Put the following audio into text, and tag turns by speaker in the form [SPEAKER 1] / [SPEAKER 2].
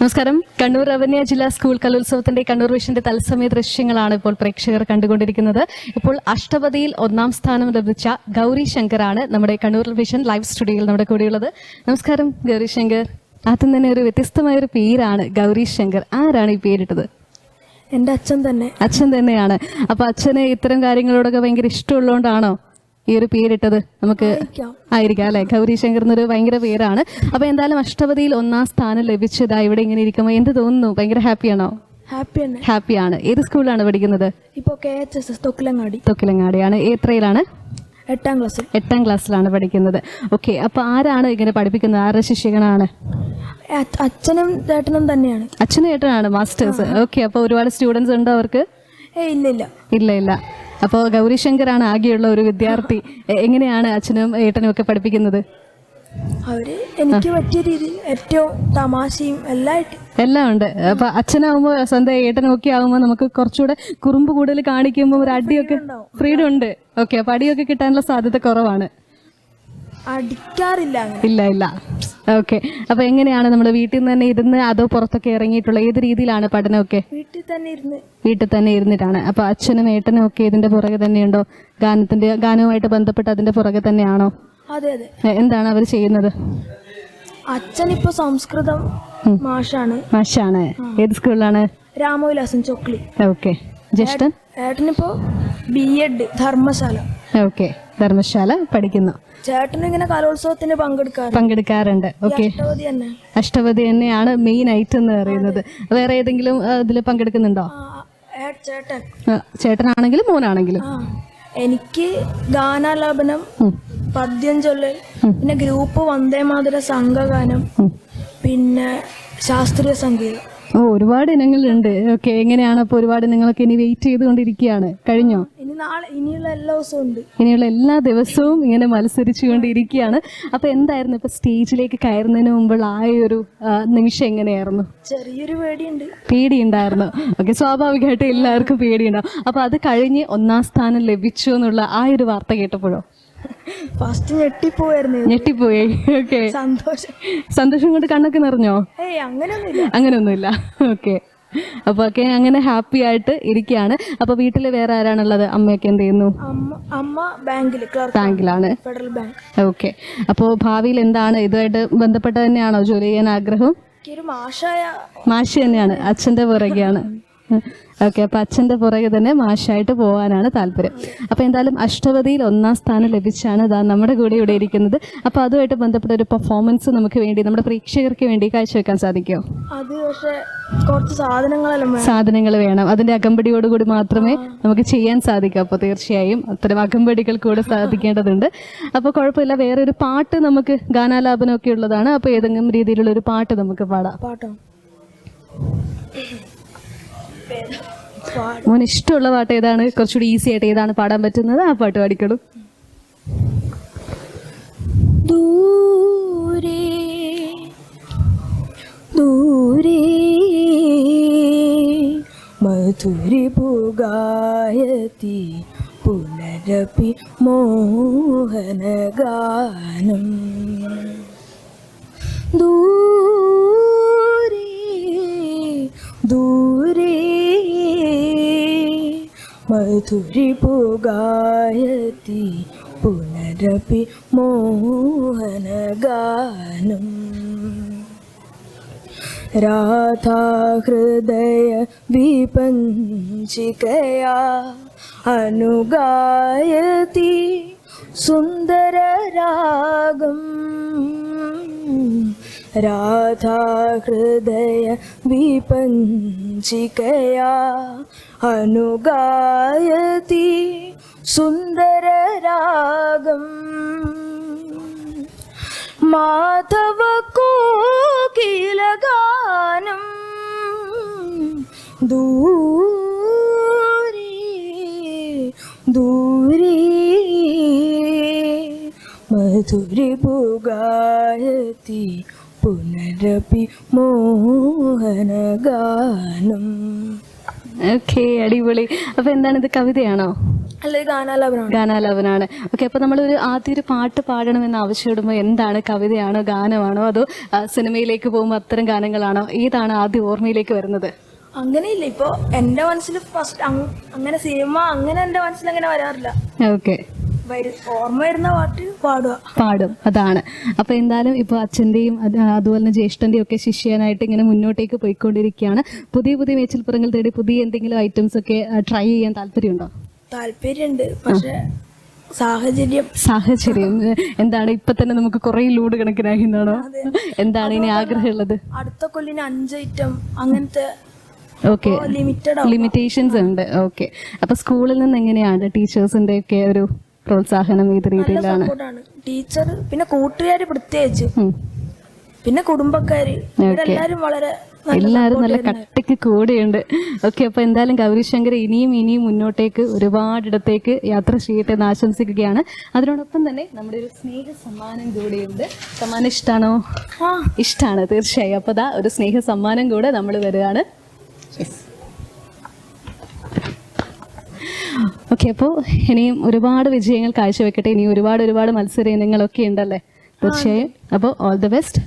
[SPEAKER 1] നമസ്കാരം. കണ്ണൂർ റവന്യ ജില്ലാ സ്കൂൾ കലോത്സവത്തിന്റെ കണ്ണൂർ വിഷന്റെ തത്സമയ ദൃശ്യങ്ങളാണ് ഇപ്പോൾ പ്രേക്ഷകർ കണ്ടുകൊണ്ടിരിക്കുന്നത്. ഇപ്പോൾ അഷ്ടപതിയിൽ ഒന്നാം സ്ഥാനം ലഭിച്ച ഗൗരി ശങ്കറാണ് നമ്മുടെ കണ്ണൂർ വിഷൻ ലൈവ് സ്റ്റുഡിയോയിൽ നമ്മുടെ കൂടെയുള്ളത്. നമസ്കാരം ഗൗരി ശങ്കർ. ആദ്യം തന്നെ ഒരു വ്യത്യസ്തമായ ഒരു പേരാണ് ഗൗരി ശങ്കർ. ആരാണ് ഈ പേരിട്ടത്?
[SPEAKER 2] എന്റെ അച്ഛൻ തന്നെ.
[SPEAKER 1] അച്ഛൻ തന്നെയാണ്. അപ്പൊ അച്ഛനെ ഇത്തരം കാര്യങ്ങളോടൊക്കെ ഭയങ്കര ഇഷ്ടമുള്ളതുകൊണ്ടാണോ ഈ ഒരു പേരിട്ടത് നമുക്ക്
[SPEAKER 2] ആയിരിക്കാം.
[SPEAKER 1] അല്ലെ? ഗൗരി ശങ്കർ എന്നൊരു ഭയങ്കര പേരാണ്. അപ്പൊ എന്തായാലും അഷ്ടപതിയിൽ ഒന്നാം സ്ഥാനം ലഭിച്ചതാ ഇവിടെ ഇങ്ങനെ ഇരിക്കുമ്പോൾ എന്ത് തോന്നുന്നു? ഭയങ്കര ഹാപ്പിയാണോ?
[SPEAKER 2] ഹാപ്പി ആണ്.
[SPEAKER 1] ഹാപ്പിയാണ്. ഏത് സ്കൂളിലാണ് പഠിക്കുന്നത്?
[SPEAKER 2] ഇപ്പോൾ തൊക്കിലങ്ങാടി
[SPEAKER 1] തൊക്കിലങ്ങാടിയാണ് എത്രയിലാണ്?
[SPEAKER 2] എട്ടാം ക്ലാസ്സിൽ.
[SPEAKER 1] എട്ടാം ക്ലാസ്സിലാണ് പഠിക്കുന്നത്. ഓക്കെ അപ്പൊ ആരാണ് ഇങ്ങനെ പഠിപ്പിക്കുന്നത്? ആരുടെ
[SPEAKER 2] ശിഷ്യകനാണ് അച്ഛനും ചേട്ടനും തന്നെയാണ്.
[SPEAKER 1] അച്ഛനും ഏട്ടനാണ് മാസ്റ്റേഴ്സ് ഓക്കെ അപ്പൊ ഒരുപാട് സ്റ്റുഡൻസ് ഉണ്ടോ അവർക്ക്?
[SPEAKER 2] ഇല്ല ഇല്ല
[SPEAKER 1] ഇല്ല ഇല്ല. അപ്പോൾ ഗൗരിശങ്കറാണ് ആകെയുള്ള ഒരു വിദ്യാർത്ഥി. എങ്ങനെയാണ് അച്ഛനും ഏട്ടനും ഒക്കെ പഠിപ്പിക്കുന്നത്?
[SPEAKER 2] അവർ എനിക്ക് പറ്റിയ രീതിയിൽ ഏറ്റവും തമാശയും എല്ലായിട്ട്
[SPEAKER 1] എല്ലാം ഉണ്ട്. അപ്പൊ അച്ഛനാവുമ്പോ സ്വന്തം ഏട്ടനും ഒക്കെ ആവുമ്പോൾ നമുക്ക് കുറച്ചുകൂടെ കുറുമ്പ് കൂടുതൽ കാണിക്കുമ്പോൾ ഒരു അടിയൊക്കെ ഫ്രീഡം ഉണ്ട്. ഓക്കെ അപ്പൊ അടിയൊക്കെ കിട്ടാനുള്ള സാധ്യത കുറവാണ്.
[SPEAKER 2] അടിക്കാറില്ല
[SPEAKER 1] ഇല്ല ഇല്ല. ഓക്കെ അപ്പൊ എങ്ങനെയാണ് നമ്മൾ വീട്ടിൽ നിന്ന് തന്നെ ഇരുന്ന് അതോ പുറത്തൊക്കെ ഇറങ്ങിയിട്ടുള്ള ഏത് രീതിയിലാണ് പഠനമൊക്കെ?
[SPEAKER 2] വീട്ടിൽ തന്നെ ഇരുന്ന്.
[SPEAKER 1] വീട്ടിൽ തന്നെ ഇരുന്നിട്ടാണ്. അപ്പൊ അച്ഛനും ഏട്ടനും ഒക്കെ ഇതിന്റെ പുറകെ തന്നെയുണ്ടോ? ഗാനത്തിന്റെ ഗാനവുമായിട്ട് ബന്ധപ്പെട്ട് അതിന്റെ പുറകെ തന്നെയാണോ?
[SPEAKER 2] അതെ അതെ.
[SPEAKER 1] എന്താണ് അവർ ചെയ്യുന്നത്?
[SPEAKER 2] അച്ഛൻ ഇപ്പോൾ സംസ്കൃതം മാഷാണ്.
[SPEAKER 1] മാഷാണ്. ഏത് സ്കൂളിലാണ്?
[SPEAKER 2] രാമവിലാസൻ ചോക്ലി.
[SPEAKER 1] ഓക്കെ ജ്യേഷ്ഠൻ
[SPEAKER 2] ഏട്ടനിപ്പോ B Ed Dharmashala.
[SPEAKER 1] Okay Dharmashala പഠിക്കുന്നു.
[SPEAKER 2] ചേട്ടനും ഇങ്ങനെ കലോത്സവത്തിന് പങ്കെടുക്കാറ്
[SPEAKER 1] പങ്കെടുക്കാറുണ്ട്. ഓക്കെ
[SPEAKER 2] അഷ്ടപതി തന്നെ.
[SPEAKER 1] അഷ്ടപതി തന്നെയാണ് മെയിൻ ഐറ്റം എന്ന് പറയുന്നത്. വേറെ ഏതെങ്കിലും ഇതിൽ പങ്കെടുക്കുന്നുണ്ടോ?
[SPEAKER 2] ചേട്ടൻ.
[SPEAKER 1] ചേട്ടനാണെങ്കിലും മോനാണെങ്കിലും.
[SPEAKER 2] എനിക്ക് ഗാനാലാപനം പദ്യം ചൊല്ലൽ പിന്നെ ഗ്രൂപ്പ് വന്ദേ മാതിര സംഘഗാനം പിന്നെ ശാസ്ത്രീയ സംഗീതം.
[SPEAKER 1] ഓ ഒരുപാട് ഇനങ്ങളുണ്ട്. ഓക്കെ എങ്ങനെയാണ്? അപ്പോൾ ഒരുപാട് ഇനങ്ങളൊക്കെ ഇനി വെയിറ്റ് ചെയ്തുകൊണ്ടിരിക്കുകയാണ്. കഴിഞ്ഞോ?
[SPEAKER 2] നാളെ ഇനിയുള്ള എല്ലാ ദിവസവും ഉണ്ട്.
[SPEAKER 1] ഇനിയുള്ള എല്ലാ ദിവസവും ഇങ്ങനെ മത്സരിച്ചുകൊണ്ടിരിക്കുകയാണ്. അപ്പോൾ എന്തായിരുന്നു ഇപ്പോൾ സ്റ്റേജിലേക്ക് കയറുന്നതിന് മുമ്പുള്ള ആ ഒരു ആ, നിമിഷം എങ്ങനെയായിരുന്നു?
[SPEAKER 2] ചെറിയൊരു പേടിയുണ്ട്.
[SPEAKER 1] പേടിയുണ്ടായിരുന്നു. ഓക്കെ സ്വാഭാവികമായിട്ട് എല്ലാവർക്കും പേടിയുണ്ടാവും. അപ്പോൾ അത് കഴിഞ്ഞ് ഒന്നാം സ്ഥാനം ലഭിച്ചു എന്നുള്ള ആ ഒരു വാർത്ത കേട്ടപ്പോഴോ?
[SPEAKER 2] ഫസ്റ്റ് ഞെട്ടിപ്പോയായിരുന്നു
[SPEAKER 1] ഞെട്ടിപ്പോയി. ഓക്കെ.
[SPEAKER 2] സന്തോഷം.
[SPEAKER 1] സന്തോഷം കൊണ്ട് കണ്ണൊക്കെ നിറഞ്ഞോ?
[SPEAKER 2] ഏയ് അങ്ങനെയൊന്നുമില്ല.
[SPEAKER 1] അങ്ങനെയൊന്നുമില്ല. ഓക്കെ. അപ്പോൾ ഒക്കെ അങ്ങനെ ഹാപ്പി ആയിട്ട് ഇരിക്കുകയാണ് അപ്പോൾ വീട്ടിൽ വേറെ ആരാണുള്ളത്? അമ്മയൊക്കെ എന്ത് ചെയ്യുന്നു?
[SPEAKER 2] അമ്മ ബാങ്കിൽ
[SPEAKER 1] ബാങ്കിലാണ്.
[SPEAKER 2] Federal bank.
[SPEAKER 1] ഓക്കെ. അപ്പോൾ ഭാവിയിൽ എന്താണ്? ഇതുമായിട്ട് ബന്ധപ്പെട്ട തന്നെയാണോ ജോലി ചെയ്യാൻ ആഗ്രഹം? മാഷ തന്നെയാണ്. അച്ഛന്റെ പുറകെയാണ്. ഓക്കെ അപ്പോൾ അച്ഛന്റെ പുറകെ തന്നെ മാഷായിട്ട് പോകാനാണ് താല്പര്യം. അപ്പോൾ എന്തായാലും അഷ്ടപതിയിൽ ഒന്നാം സ്ഥാനം ലഭിച്ചാണ് ഇതാ നമ്മുടെ കൂടെ ഇവിടെ ഇരിക്കുന്നത്. അപ്പോൾ അതുമായിട്ട് ബന്ധപ്പെട്ട ഒരു പെർഫോമൻസ് നമുക്ക് വേണ്ടി നമ്മുടെ പ്രേക്ഷകർക്ക് വേണ്ടി കാഴ്ചവെക്കാൻ സാധിക്കുമോ?
[SPEAKER 2] അത് പക്ഷെ കുറച്ച് സാധനങ്ങളെല്ലാം വേണം.
[SPEAKER 1] സാധനങ്ങൾ വേണം. അതിന്റെ അകമ്പടിയോടുകൂടി മാത്രമേ നമുക്ക് ചെയ്യാൻ സാധിക്കൂ. അപ്പോൾ തീർച്ചയായും അത്തരം അകമ്പടികൾ കൂടെ സാധിക്കേണ്ടതുണ്ട്. അപ്പോൾ കുഴപ്പമില്ല വേറെ ഒരു പാട്ട് നമുക്ക് ഗാനാലാപനമൊക്കെ ഉള്ളതാണ്. അപ്പോൾ ഏതെങ്കിലും രീതിയിലുള്ള ഒരു പാട്ട് നമുക്ക് പാടാം.
[SPEAKER 2] പാട്ടോ?
[SPEAKER 1] മോന് ഇഷ്ടമുള്ള പാട്ട് ഏതാണ്? കുറച്ചുകൂടി ഈസി ആയിട്ട് ഏതാണ് പാടാൻ പറ്റുന്നത്? ആ പാട്ട് പാടിക്കോളൂ.
[SPEAKER 2] ദൂരെ ദൂരെ മധുരി പുകായത്തി പുനരപി മോഹനഗാനം. ദൂരെ മധുരി പുകായതി പുനരപി മോഹനഗാനം. രാധാഹൃദയ വിപഞ്ചികയാ അനുഗായതി സുന്ദരരാഗം. രാധാഹൃദയ വിപഞ്ചികയാ അനുഗായതി സുന്ദരരാഗം. മാധവ കോകിലഗാനം ദൂരി ദൂരി. മധുരി പുകായതി പുനരപി മോഹനഗാനം.
[SPEAKER 1] ഓക്കെ അടിപൊളി. അപ്പോൾ എന്താണ് ഇത് കവിതയാണോ?
[SPEAKER 2] അല്ല ഗാനാലാപനമാണ്.
[SPEAKER 1] ഗാനാലാപനാണ്. ഓക്കെ അപ്പോൾ നമ്മളൊരു ആദ്യം ഒരു പാട്ട് പാടണമെന്ന് ആവശ്യപ്പെടുമ്പോൾ എന്താണ് കവിതയാണോ ഗാനമാണോ അതോ സിനിമയിലേക്ക് പോകുമ്പോൾ അത്തരം ഗാനങ്ങളാണോ? ഏതാണ് ആദ്യ ഓർമ്മയിലേക്ക് വരുന്നത്?
[SPEAKER 2] അങ്ങനെയില്ല. ഇപ്പൊ എന്റെ മനസ്സിൽ ഫസ്റ്റ് അങ്ങനെ സിനിമ അങ്ങനെ എന്റെ മനസ്സിൽ അങ്ങനെ വരാറില്ല.
[SPEAKER 1] ഓക്കെ.
[SPEAKER 2] ഓർമ്മ വരുന്ന പാട്ട് പാടുക.
[SPEAKER 1] പാടും അതാണ്. അപ്പൊ എന്തായാലും ഇപ്പൊ അച്ഛന്റെയും അതുപോലെ തന്നെ ജ്യേഷ്ഠന്റെയും ഒക്കെ ശിഷ്യനായിട്ട് ഇങ്ങനെ മുന്നോട്ടേക്ക് പോയിക്കൊണ്ടിരിക്കുകയാണ്. പുതിയ പുതിയ മേച്ചിൽപ്പുറങ്ങൾ തേടി പുതിയ എന്തെങ്കിലും ഐറ്റംസ് ഒക്കെ ട്രൈ ചെയ്യാൻ താല്പര്യമുണ്ടോ?
[SPEAKER 2] താല്പര്യമുണ്ട് പക്ഷേ സാഹചര്യം.
[SPEAKER 1] സാഹചര്യം എന്താണ് ഇപ്പൊ തന്നെ നമുക്ക് കുറെ ലൂഡ് കണക്കിനാകുന്നതാണോ എന്താണ് ഇനി ആഗ്രഹമുള്ളത്?
[SPEAKER 2] അടുത്ത കൊല്ലിന് അഞ്ച് ഐറ്റം അങ്ങനത്തെ
[SPEAKER 1] ഓക്കെ. ലിമിറ്റേഷൻസ് ഉണ്ട്. ഓക്കെ. അപ്പൊ സ്കൂളിൽ നിന്ന് എങ്ങനെയാണ് ടീച്ചേഴ്സിന്റെ ഒക്കെ ഒരു പ്രോത്സാഹനം ഏത് രീതിയിലാണ്?
[SPEAKER 2] ടീച്ചർ പിന്നെ കൂട്ടുകാര് പ്രത്യേകിച്ച്. പിന്നെ കുടുംബക്കാര്. എല്ലാരും വളരെ എല്ലാരും
[SPEAKER 1] എല്ലാവരും നല്ല കട്ടയ്ക്ക് കൂടെയുണ്ട്. ഓക്കെ അപ്പൊ എന്തായാലും ഗൗരിശങ്കർ ഇനിയും ഇനിയും മുന്നോട്ടേക്ക് ഒരുപാടിടത്തേക്ക് യാത്ര ചെയ്യട്ടെ എന്ന് ആശംസിക്കുകയാണ്. അതിനോടൊപ്പം തന്നെ നമ്മുടെ ഒരു സ്നേഹ സമ്മാനം കൂടെയുണ്ട്. സമ്മാനം ഇഷ്ടാണോ?
[SPEAKER 2] ആ.
[SPEAKER 1] ഇഷ്ടമാണ് തീർച്ചയായും. അപ്പോൾ ദാ ഒരു സ്നേഹ സമ്മാനം കൂടെ നമ്മൾ വരികയാണ്. ഓക്കെ അപ്പോൾ ഇനിയും ഒരുപാട് വിജയങ്ങൾ കാഴ്ചവെക്കട്ടെ. ഇനി ഒരുപാട് ഒരുപാട് മത്സര ഇനങ്ങളൊക്കെ ഉണ്ടല്ലേ തീർച്ചയായും. അപ്പോൾ ഓൾ ദി ബെസ്റ്റ്